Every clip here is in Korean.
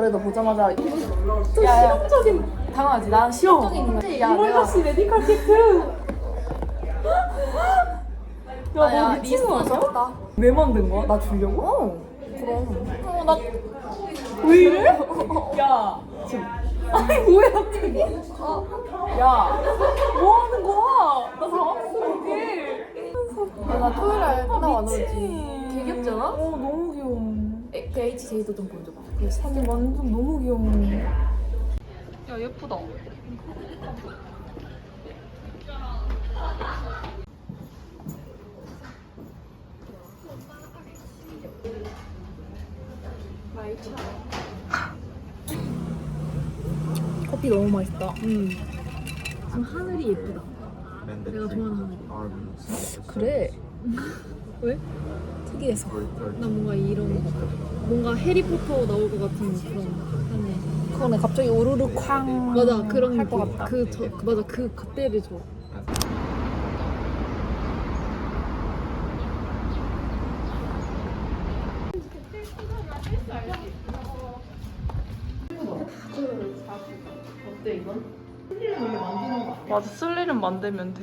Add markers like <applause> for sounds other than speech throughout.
그래도 보자마자 좀 실용적인 당연하지 난 실용적인 거 야, 내가 씨 메디컬 키트. <laughs> 야, 아, 야, 너니 미친 거? 좋다. 왜 만든 거야? 나 주려고? 어 그럼 어 나 왜 이래? <laughs> 야, 지금. 아니, 뭐야, 갑자기? 야, 뭐 하는 거야? 나 당황했어, 이게. 나 토요일에 끝나고 안 오지 미친. 되게 귀엽잖아? 어, 너무 귀여워. 에, 그 HJ도 좀 보여줘봐. 그 사진 완전 너무 귀여워. 야 예쁘다. <laughs> 커피 너무 맛있다. 음. 지금 하늘이 예쁘다. 내가 좋아하는 하늘 그래 <laughs> <laughs> 왜? 특이해서 나 뭔가 이런 뭔가 해리포터 나올 것 같은 그런 하네. 그거네 갑자기 우르르 쾅 맞아 그런 할것 느낌. 같다 그, 저, 그 맞아 그 그때를 좋아. 맞아, 쓸 일은 만들면 돼.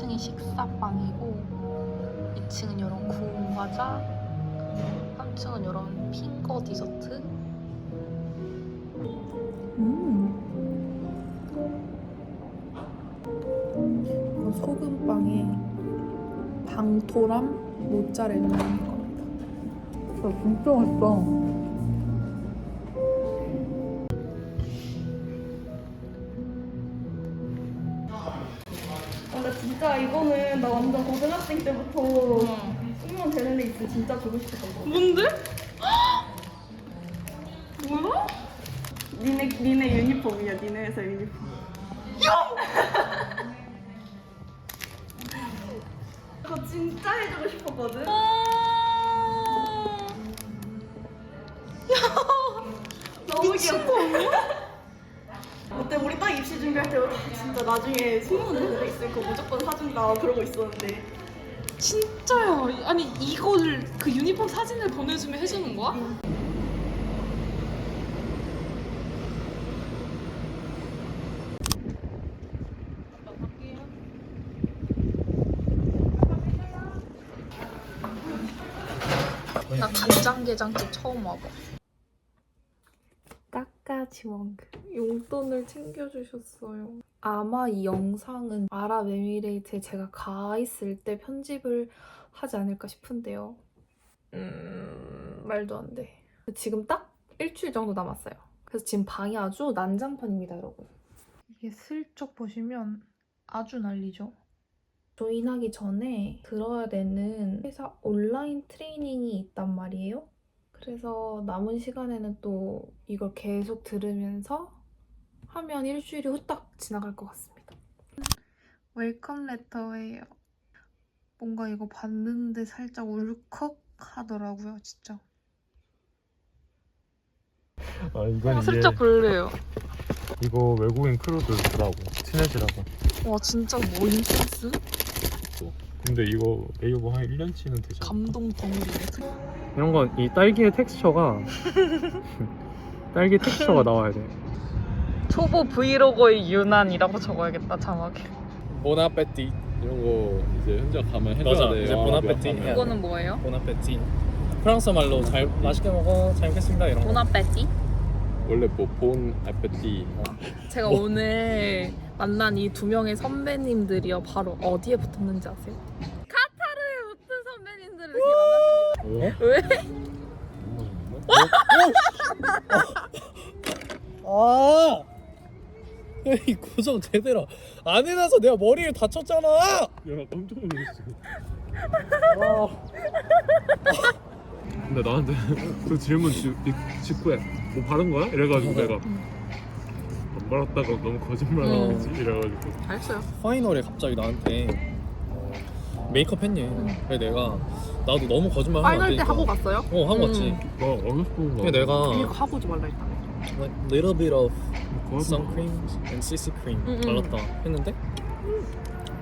이 2층이 식사방이고 2층은 이런 구운 과자 3층은 이런 핑거 디저트 음. 소금빵에 방토랑 모짜렐라 겁니다. 야, 진짜 맛있다. 근데 진짜 이거는 나 완전 고등학생 때부터 쓰면 되는 데 있으면 진짜 주고 싶었던 거. 뭔데? 뭐야? 니네 니네 유니폼이야 니네 회사 유니폼. 이거 진짜 해주고 싶었거든. 너무 귀엽고. 그때 우리 딱 입시 준비할 때 진짜 나중에 승무원 되는 거 있으니까 무조건 사준다 그러고 있었는데 진짜야. 아니 이거를 그 유니폼 사진을 보내주면 해주는 거야? 나 간장게장집 처음 와봐. 까까지원그 용돈을 챙겨주셨어요. 아마 이 영상은 아랍에미레이트에 제가 가 있을 때 편집을 하지 않을까 싶은데요. 음, 말도 안 돼. 지금 딱 일주일 정도 남았어요. 그래서 지금 방이 아주 난장판입니다, 여러분. 이게 슬쩍 보시면 아주 난리죠. 조인하기 전에 들어야 되는 회사 온라인 트레이닝이 있단 말이에요. 그래서 남은 시간에는 또 이걸 계속 들으면서 하면 일주일이 후딱 지나갈 것 같습니다. 웰컴 레터예요. 뭔가 이거 봤는데 살짝 울컥 하더라고요, 진짜. 아 이건 이게 슬쩍 볼래요. 이거 외국인 크루들 주라고 친해지라고 와 진짜 뭐 인센스? 근데 이거 네이버 한 1년치는 되잖아 감동 덩어리. 이런 건 이 딸기의 텍스처가 <laughs> 딸기 텍스처가 나와야 돼 초보 브이로거의 유난이라고 적어야겠다 자막에. 보나페티 이런 거 이제 현장 가면 해줘야 맞아, 돼. 이제 보나페티 해야 돼. 뭐예요? 보나페티 프랑스 말로 잘 맛있게 먹어 잘 먹겠습니다 이런 거 보나페티? 원래 뭐본 아페티 제가 오늘 만난 이 두 명의 선배님들이요 바로 어디에 붙었는지 아세요? 카타르에 붙은 선배님들을 이렇게 만났습니다. 왜? 아! 이 고정 제대로 안 해놔서 내가 머리를 다쳤잖아. 야 깜짝 놀랐어. 근데 나한테 그 질문 지, 이- 직후에 뭐 바른 거야? 이래가지고 내가 안 바랐다가 너무 거짓말하는 거지 이래가지고 잘했어요. 파이널에 갑자기 나한테 메이크업 했니? 그래 내가 나도 너무 거짓말 하면 안 파이널 때 되니까. 하고 갔어요? 어 하고 갔지. 나 어렸을 때 근데 내가 이거 하고 오지 말라 했다. like little bit of 그거 sun cream and CC cream 음, 음. 발랐다 했는데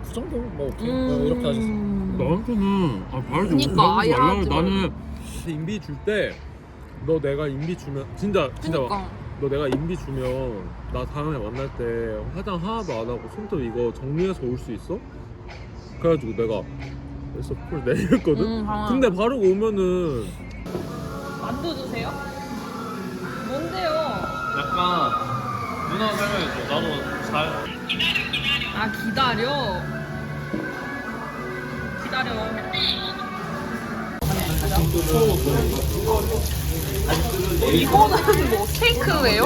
그 정도 뭐 오케이 음. 어, 이렇게 하셨어. 나한테는 아 바르지 그니까, 아예 말라 하지 나는 인비 줄 때 너 내가 인비 주면 진짜 진짜 그니까. 너 내가 인비 주면 나 다음에 만날 때 화장 하나도 안 하고 손톱 이거 정리해서 올 수 있어? 그래가지고 내가 그래서 풀 내렸거든. 음. 근데 바르고 오면은 만두 주세요? 뭔데요? 약간 누나 설명해줘. 나도 잘 아 기다려. 기다려. 이거는 뭐 스테이크예요?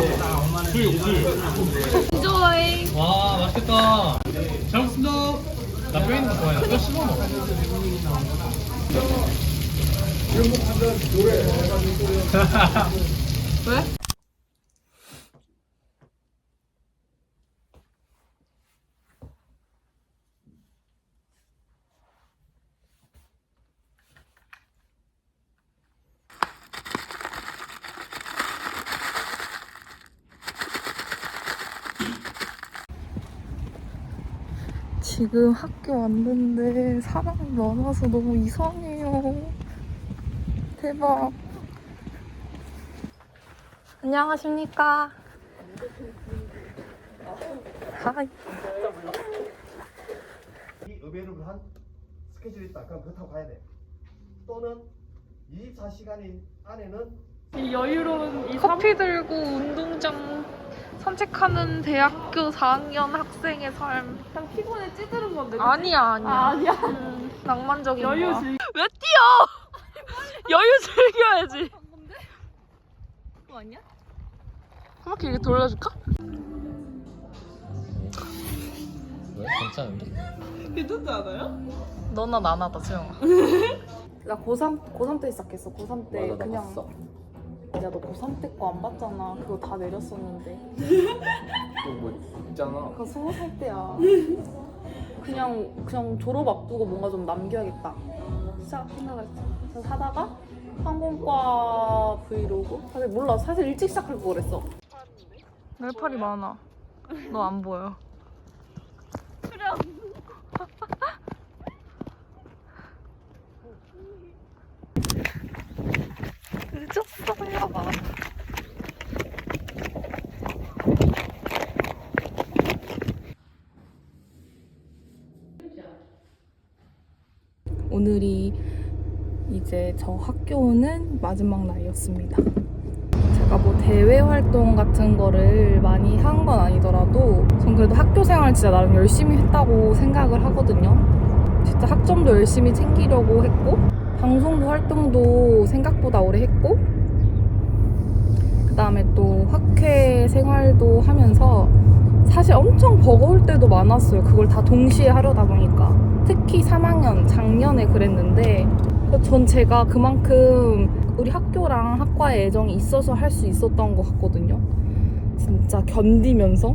enjoy. 와 맛있겠다. 잘 먹습니다. 나 뼈 있는 거 좋아해. 뼈 씹어 먹어. 왜? 지금 학교 왔는데 사람이 많아서 너무 이상해요. 대박. 안녕하십니까. 하이. 이 의외로 한 스케줄이 있다. 그럼 그거 타고 가야 돼. 또는 24시간 안에는 커피 들고 운동장 산책하는 대학교 4학년 학생의 삶. 약간 피곤해 찌들은 건데. 아니야, 아니야. 아, 아니야. 음, 낭만적인 여유 거야. 즐- 왜 뛰어? <laughs> 여유 즐겨야지. 그거 아니야? 한 바퀴 이렇게 돌려줄까? 왜 괜찮은데? 괜찮지 않아요? 너나 나나다, 수영아. <laughs> 나 고3 고3 때 시작했어. 고3 때 맞아, 나 그냥 봤어. 야 너 고3 때 거 안 봤잖아. 그거 다 내렸었는데. 또뭐 있잖아. 그거 스무 살 때야. 그냥 그냥 졸업 앞두고 뭔가 좀 남겨야겠다. 시작 생각했어. 그래서 사다가 항공과 브이로그. 사실 몰라. 사실 일찍 시작할 거 그랬어. 내 팔이 많아. 너 안 보여. 오늘이 이제 저 학교 오는 마지막 날이었습니다. 제가 뭐 대외 활동 같은 거를 많이 한 건 아니더라도 전 그래도 학교 생활 진짜 나름 열심히 했다고 생각을 하거든요. 진짜 학점도 열심히 챙기려고 했고 방송도 활동도 생각보다 오래 했고 그다음에 또 학회 생활도 하면서 사실 엄청 버거울 때도 많았어요. 그걸 다 동시에 하려다 보니까 특히 3학년 작년에 그랬는데 전 제가 그만큼 우리 학교랑 학과에 애정이 있어서 할 수 있었던 것 같거든요. 진짜 견디면서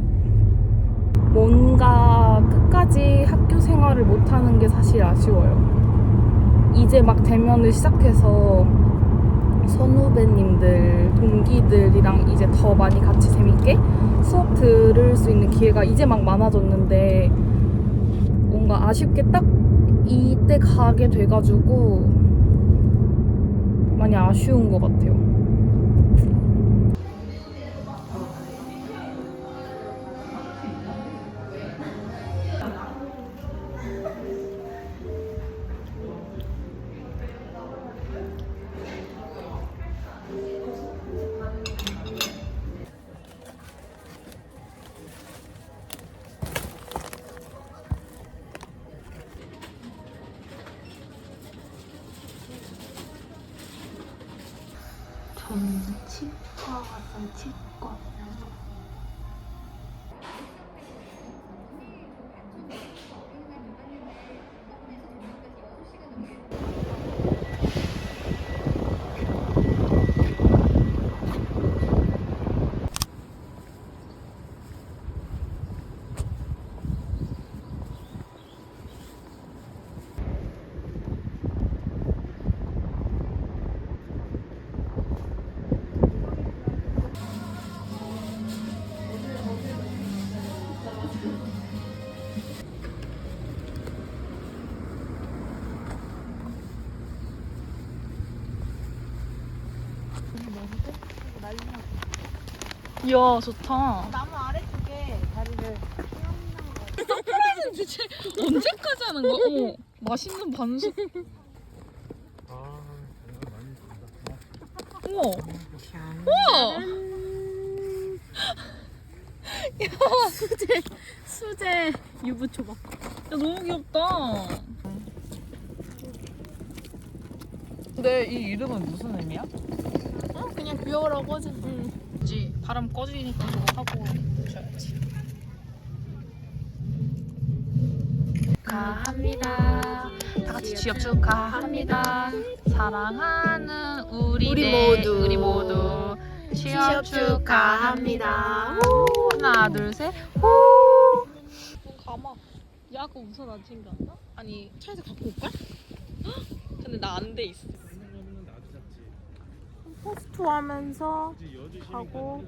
뭔가 끝까지 학교 생활을 못하는 게 사실 아쉬워요. 이제 막 대면을 시작해서 선후배님들, 동기들이랑 이제 더 많이 같이 재밌게 수업 들을 수 있는 기회가 이제 막 많아졌는데 뭔가 아쉽게 딱 이때 가게 돼가지고 많이 아쉬운 것 같아요. 저 이야 좋다. 나무 아래쪽에 다리를 언제까지 하는 거야? 어, 맛있는 반숙. 아, 우와. 우와. 수제 유부 초밥. 야 너무 귀엽다. 근데 이 이름은 무슨 의미야? 어, 그냥 귀여우라고 하지. 그지 바람 꺼지니까 그거 하고 오셔야지. 축하합니다. 다 같이 취업 축하합니다. 사랑하는 우리, 우리 네, 모두. 우리 모두 취업, 취업 축하합니다. 후. 하나 둘 셋. 후. 가마. 야, 그 우선 안 챙겼나? 아니 차에서 갖고 올까? <gasps> 근데 나 안 돼 있어. 포스트 하면서 하고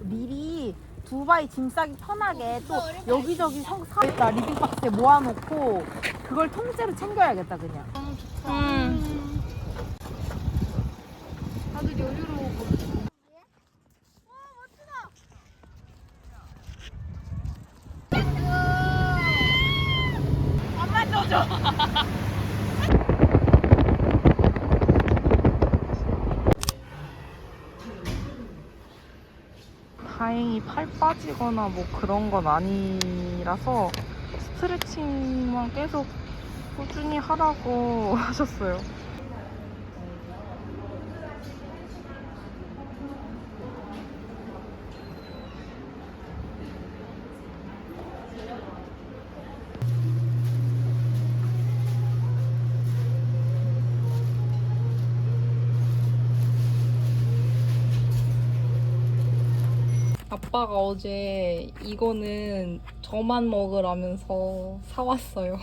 미리 두바이 짐 싸기 편하게 또 여기저기 성 사다 리빙 박스에 모아놓고 그걸 통째로 챙겨야겠다 그냥. 음. 다들 여유로워. 다행히 팔 빠지거나 뭐 그런 건 아니라서 스트레칭만 계속 꾸준히 하라고 <laughs> 하셨어요. 아빠가 어제 이거는 저만 먹으라면서 사왔어요.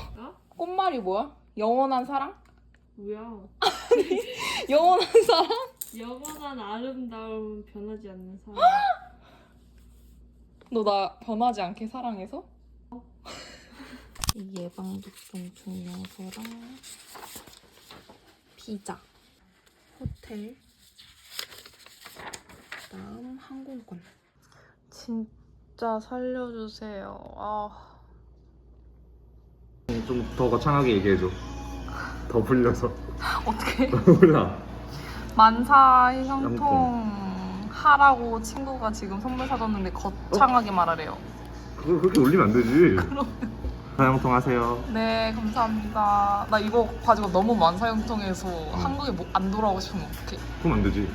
꽃말이 뭐야? 영원한 사랑? 뭐야? <laughs> 영원한 사랑? 영원한 아름다움 변하지 않는 사람. 너나 변하지 않게 사랑해서? 이 예방접종 증명서랑 비자, 호텔, 그다음 항공권. 진짜 살려주세요. 아. 좀 더 거창하게 얘기해줘. 더 불려서. 어떻게? 몰라. 만사형통 하라고 친구가 지금 선물 사줬는데 거창하게 말하래요. 그걸 그렇게 올리면 안 되지. <laughs> 사양통 하세요. 네, 감사합니다. 나 이거 가지고 너무 만사형통해서 한국에 뭐 안 돌아오고 싶으면 어떡해? 그럼 안 되지.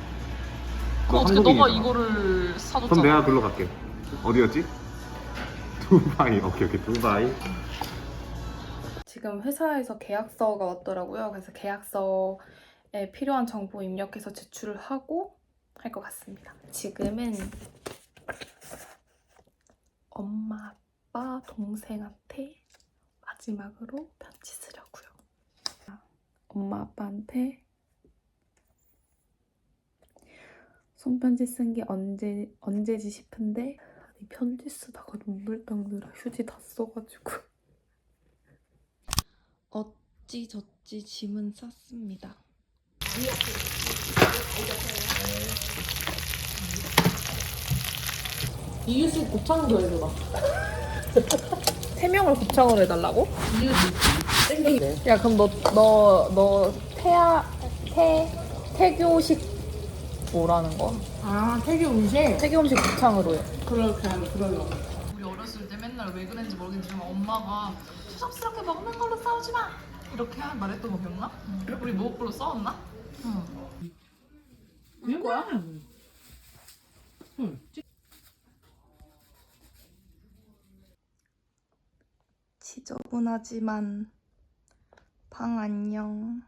그럼 어떻게 너가 이거를 사줬잖아. 그럼 내가 글로 갈게. 어디였지? 두바이. 오케이 오케이 두바이. 지금 회사에서 계약서가 왔더라고요. 그래서 계약서에 필요한 정보 입력해서 제출을 하고 할 것 같습니다. 지금은 엄마, 아빠, 동생한테 마지막으로 편지 쓰려고요. 엄마, 아빠한테 손편지 쓴 게 언제 언제지 싶은데 아니, 편지 쓰다가 눈물 닦느라 휴지 다 써가지고 <laughs> 어찌저찌 짐은 쌌습니다. 이유수 곱창도 해줘라. 세 명을 곱창으로 해달라고? 야 그럼 너 너너 태아 태 태교식 뭐라는 거야? 아, 태교 음식? 태교 음식 곱창으로 해. 그렇게 그러려고. 우리 어렸을 때 맨날 왜 그랬는지 모르겠지만 엄마가 추잡스럽게 먹는 걸로 싸우지 마 이렇게 말했던 거 기억나? 우리 먹을 걸로 싸웠나? 응. 이거야? 지저분하지만 방 안녕.